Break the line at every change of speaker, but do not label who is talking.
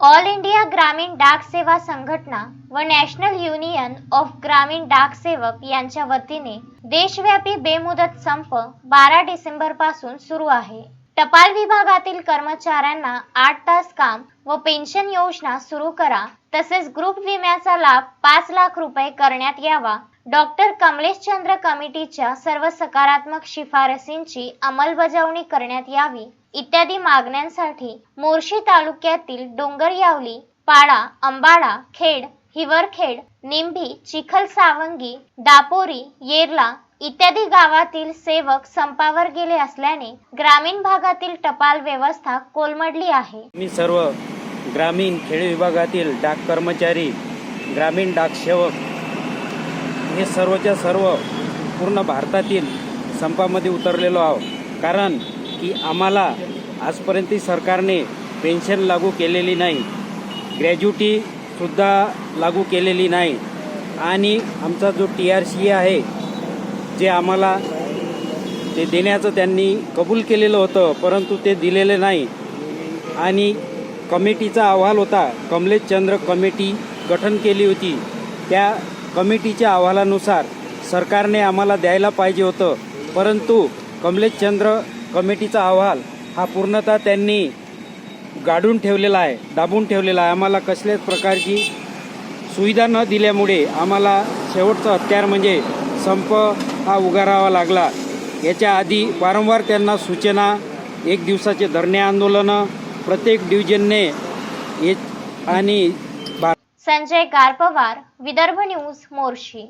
All India ग्रामीण डाक सेवा संघटना व नॅशनल युनियन ऑफ ग्रामीण डाक सेवक यांच्या वतीने देशव्यापी बेमुदत संप बारा डिसेंबरपासून सुरू आहे. टपाल विभागातील कर्मचाऱ्यांना आठ तास काम व पेन्शन योजना सुरू करा. तसेच ग्रुप विम्याचा लाभ पाच लाख रुपये करण्यात यावा. डॉक्टर कमलेश चंद्र कमिटीच्या सर्व सकारात्मक शिफारसींची अंमलबजावणी करण्यात यावी. इत्यादी मागण्यांसाठी मोर्शी तालुक्यातील डोंगर यावली पाडा अंबाडा खेड हिवरखेड निंभी चिखल सावंगी दापोरी येरला इत्यादी गावातील सेवक संपावर गेले असल्याने ग्रामीण भागातील टपाल व्यवस्था कोलमडली आहे.
मी सर्व ग्रामीण खेळ विभागातील डाक कर्मचारी ग्रामीण डाक सेवक हे सर्वच्या सर्व पूर्ण भारतातील संपामध्ये उतरलेलो आहोत. कारण की आम्हाला आजपर्यंत सरकारने पेन्शन लागू केलेली नाही. ग्रॅज्युटीसुद्धा लागू केलेली नाही. आणि आमचा जो टी आर सी आहे जे आम्हाला ते देण्याचं त्यांनी कबूल केलेलं होतं परंतु ते दिलेले नाही. आणि कमिटीचा अहवाल होता कमलेश चंद्र कमिटी गठन केली होती. त्या कमिटीच्या अहवालानुसार सरकारने आम्हाला द्यायला पाहिजे होतं परंतु कमलेश चंद्र कमिटीचा अहवाल हा पूर्णतः त्यांनी गाडून ठेवलेला आहे दाबून ठेवलेला आहे. आम्हाला कसल्याच प्रकारची सुविधा न दिल्यामुळे आम्हाला शेवटचं हत्यार म्हणजे संप हा उगारावा लागला. याच्या आधी वारंवार त्यांना सूचना एक दिवसाचे धरणे आंदोलनं प्रत्येक डिव्हिजनने आणि
संजय गारपवार विदर्भ न्यूज मोर्शी.